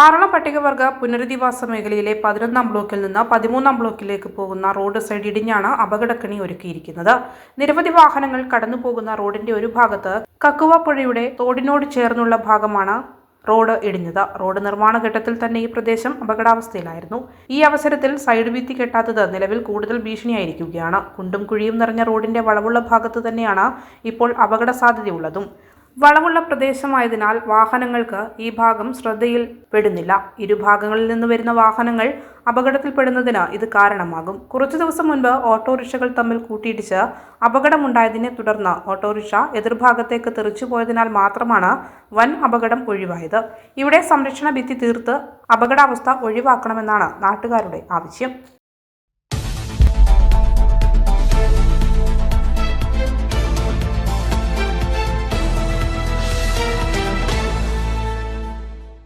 ആറളം പട്ടികവർഗ പുനരധിവാസ മേഖലയിലെ പതിനൊന്നാം ബ്ലോക്കിൽ നിന്ന് പതിമൂന്നാം ബ്ലോക്കിലേക്ക് പോകുന്ന റോഡ് സൈഡ് ഇടിഞ്ഞാണ് അപകടക്കണി ഒരുക്കിയിരിക്കുന്നത്. നിരവധി വാഹനങ്ങൾ കടന്നു പോകുന്ന റോഡിന്റെ ഒരു ഭാഗത്ത് കക്കുവ പുഴയുടെ തോടിനോട് ചേർന്നുള്ള ഭാഗമാണ് റോഡ് ഇടിഞ്ഞത്. റോഡ് നിർമ്മാണ ഘട്ടത്തിൽ തന്നെ ഈ പ്രദേശം അപകടാവസ്ഥയിലായിരുന്നു. ഈ അവസരത്തിൽ സൈഡ് ഭിത്തി കെട്ടാത്തത് നിലവിൽ കൂടുതൽ ഭീഷണിയായിരിക്കുകയാണ്. കുണ്ടും കുഴിയും നിറഞ്ഞ റോഡിന്റെ വളവുള്ള ഭാഗത്ത് തന്നെയാണ് ഇപ്പോൾ അപകട സാധ്യതയുള്ളതും. വളവുള്ള പ്രദേശമായതിനാൽ വാഹനങ്ങൾക്ക് ഈ ഭാഗം ശ്രദ്ധയിൽ പെടുന്നില്ല. ഇരുഭാഗങ്ങളിൽ നിന്ന് വരുന്ന വാഹനങ്ങൾ അപകടത്തിൽപ്പെടുന്നതിന് ഇത് കാരണമാകും. കുറച്ചു ദിവസം മുൻപ് ഓട്ടോറിക്ഷകൾ തമ്മിൽ കൂട്ടിയിടിച്ച് അപകടമുണ്ടായതിനെ തുടർന്ന് ഓട്ടോറിക്ഷ എതിർഭാഗത്തേക്ക് തെറിച്ചുപോയതിനാൽ മാത്രമാണ് വൻ അപകടം ഒഴിവായത്. ഇവിടെ സംരക്ഷണ ഭിത്തി തീർത്ത് അപകടാവസ്ഥ ഒഴിവാക്കണമെന്നാണ് നാട്ടുകാരുടെ ആവശ്യം.